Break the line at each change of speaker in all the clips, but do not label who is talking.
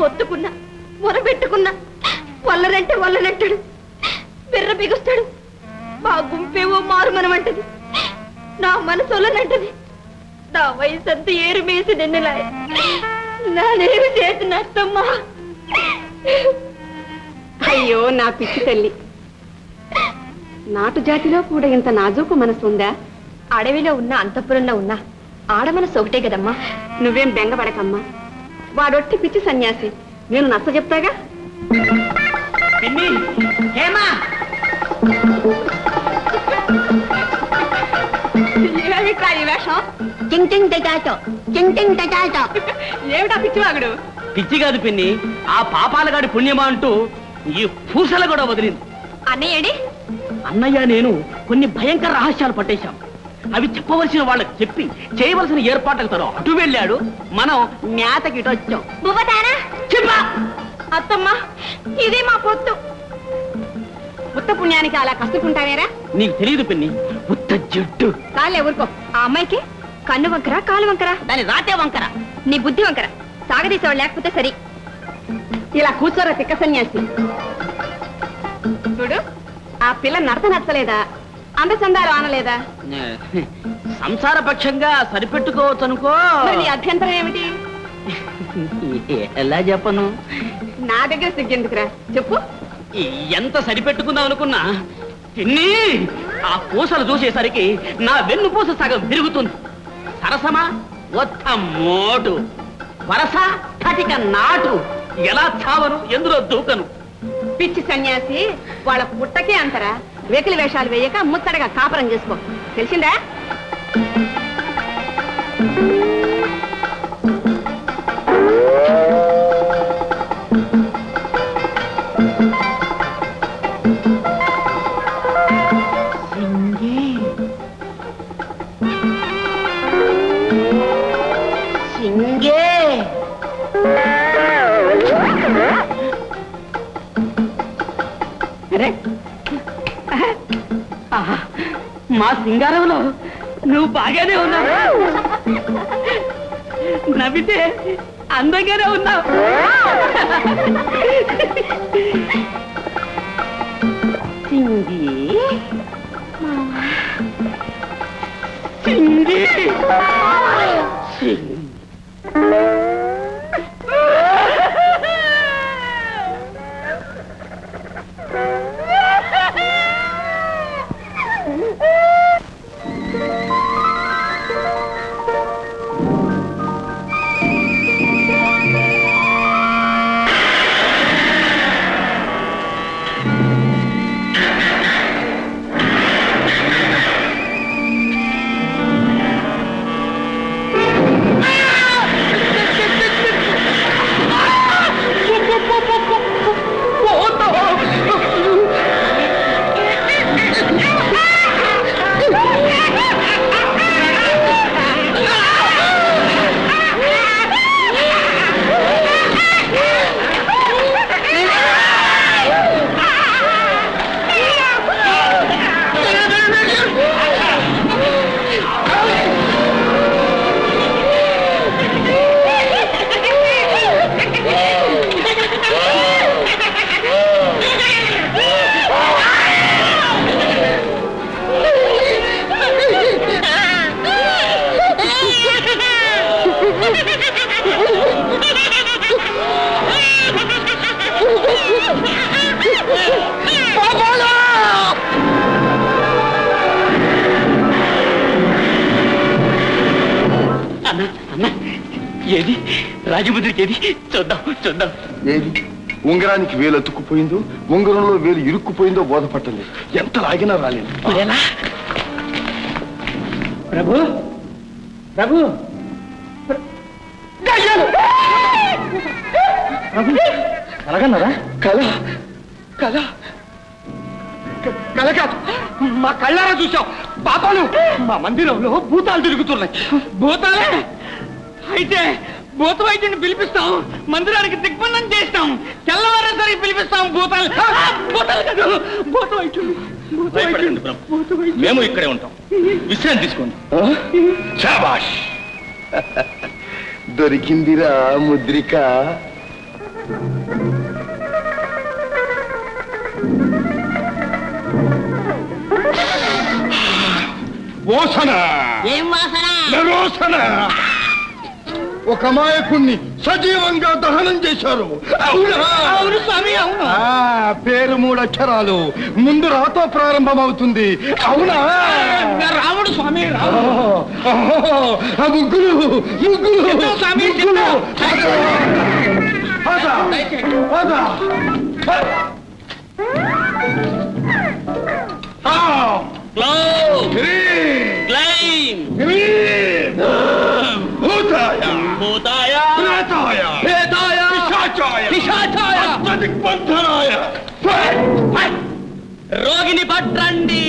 మొత్తుకున్నా మొరబెట్టుకున్నా వల్లరంటే వల్లనంటాడు. బిర్ర బిగుస్తాడు. మా గుంపేవో మారుమనమంటది. నా మనసు వల్లనంటది నా వయసు అంత ఏరు మేసి నిన్నలాయ. నానేమి చేసిన అత్తమ్మా
అయ్యో నా పిచ్చి తల్లి. నాటు జాతిలో కూడా ఇంత నాజూకు మనసు ఉందా
అడవిలో ఉన్న అంతఃపురంలో ఉన్న ఆడమనసు ఒకటే కదమ్మా.
నువ్వేం బెంగపడకమ్మా. వాడొట్టి పిచ్చి సన్యాసి. నేను నచ్చ చెప్తాగా?
పిన్ని హేమా!
ఏమిట్రా ఈ వేషం? ఏమిటా పిచ్చివాగుడు?
పిచ్చి కాదు పిన్ని ఆ పాపాలగాడి పుణ్యమా అంటూ ఈ పూసల కూడా వదిలింది.
అన్నయ్యడి
అన్నయ్య నేను కొన్ని భయంకర రహస్యాలు పట్టేశాం. అవి చెప్పవలసిన వాళ్ళకి చెప్పి చేయవలసిన ఏర్పాట్లకు తను అటు వెళ్ళాడు మనం నేతకి ఇటు వచ్చాం. చెప్పా!
అత్తమ్మా ఇది మా పొత్తు.
ఉత్త పుణ్యానికి అలా కసుకుంటావేరా
నీకు తెలియదు పిన్ని ఉత్త
కాలే ఊరుకో.
ఆ అమ్మాయికి కన్ను వంకర కాలు వంకర?
దాని రాతే వంకర.
నీ బుద్ధి వంకర. సాగదీసేవాడు లేకపోతే సరి.
ఇలా కూర్చోరా తిక్క సన్యాసి. చూడు ఆ పిల్ల నడత నచ్చలేదా అందచందాలు ఆనలేదా?
సంసార పక్షంగా సరిపెట్టుకోవచ్చు అనుకో
నీ అభ్యంతరం ఏమిటి?
ఎలా చెప్పను?
నా దగ్గర సిగ్గెందుకురా? చెప్పు.
ఎంత సరిపెట్టుకుందాం అనుకున్నా? పిన్ని ఆ పూసలు చూసేసరికి నా వెన్ను పూస సగం విరుగుతుంది సరసమా? ఒత్త మోటు. వరస కటిక నాటు. ఎలా చావను? ఎందులో దూకను?
పిచ్చి సన్యాసి వాళ్ళ పుట్టకే అంతరా. వెకిలి వేషాలు వేయక ముత్తడగా కాపురం చేసుకో. తెలిసిందా?
మా సింగారంలో నువ్వు బాగానే ఉన్నావు. నవ్వితే అందంగానే ఉన్నావు. సింగి సింగి సింగి ఏది? రాజముద్రికి ఏది? చూద్దాం చూద్దాం.
ఏది? ఉంగరానికి వేలు అతుక్కుపోయిందో ఉంగరంలో వేలు ఇరుక్కుపోయిందో బోధపట్టలేదు ఎంత లాగినా రాలేదు.
ప్రభు? ప్రభు?
కలగన్నారా? కళ కళ కళ కాదు మా కళ్ళారా చూసాం పాపాలు మా మందిరంలో భూతాలు తిరుగుతున్నాయి.
భూతాలే! అయితే భూత వైద్యుని పిలిపిస్తాం మందిరానికి దిగ్బంధం చేస్తాం తెల్లవారేసరికి పిలిపిస్తాం భూతాలు. కాదు
మేము ఇక్కడే ఉంటాం. విశ్రాంతి తీసుకోండి.
శాబాష్. దొరికిందిరా ముద్రిక. ఓసన
ఏం వాసన?
నరోసన. ఒక మాయకుణ్ణి సజీవంగా దహనం చేశారు. అవునా.
అవును స్వామి అవును.
ఆ, పేరు మూడు అక్షరాలు ముందు రాతో ప్రారంభమవుతుంది. అవునా?
రాముడు స్వామి
ముగ్గురు ముగ్గురు
స్వామి,
ముగ్గురు. భూతాయ, ప్రేతాయ,
ప్రేతాయ,
పిశాచాయ,
పిశాచాయ.
అష్టదిగ్బంధనాయ.
రోగిని పట్టండి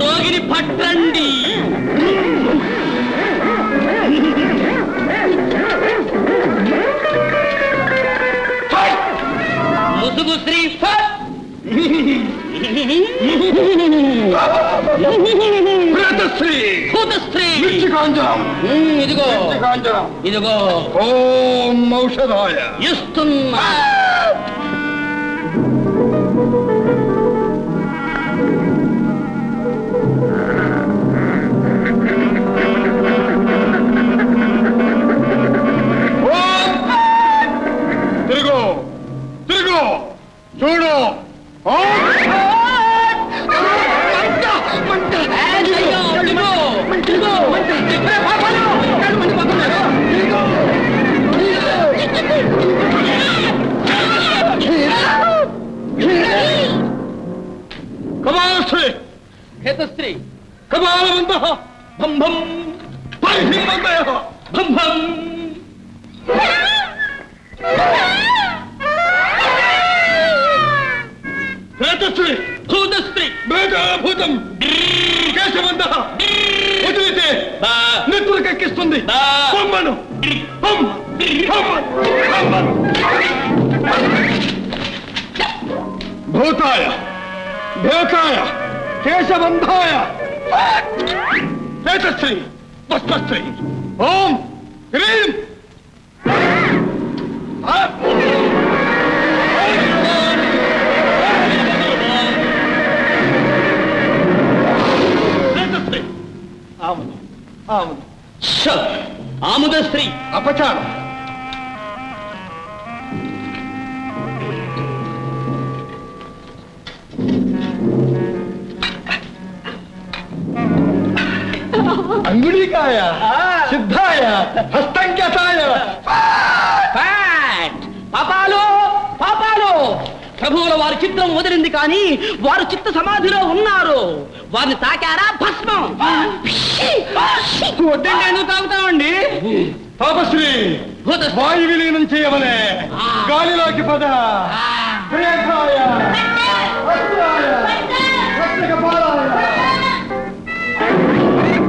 రోగిని పట్టండి ముసుగు శ్రీ ఫట్. ఇదిగో. ఇదిగో.
ఓం ఔషధాయ!
ఇస్తున్నా
ఓం
అయ్యో, ఇదిగో, ఇదిగో.
కమాశ్రీ
హేతశ్రీ
కమాలవంత మేఘాభూతం. కేశవంత. వదిలితే
బా.
పొమ్మను. పొమ్మ. పొమ్మ. పొమ్మ. భూతాయ. భేతాయ. కేశబంధాయ ప్రేతశ్రీ పుష్పశ్రీ ఓం. హ్రీం. అవును
ష ఆముదశ్రీ!
అపచారం. అంగుళికాయ సిద్ధాయ హస్తంకసాయ
ఫ్యాట్ పాపాలు పాపాలు! ప్రభువుల వారి చిత్రం వదిలింది కానీ వారు చిత్త సమాధిలో ఉన్నారు. వారిని తాకారా భస్మం. మీకు వద్దంటే ఎందుకు తాగుతామండి
తాపశ్రీ వాయు విలీనం చేయమనే గాలిలోకి పద.
ప్రియంకాయ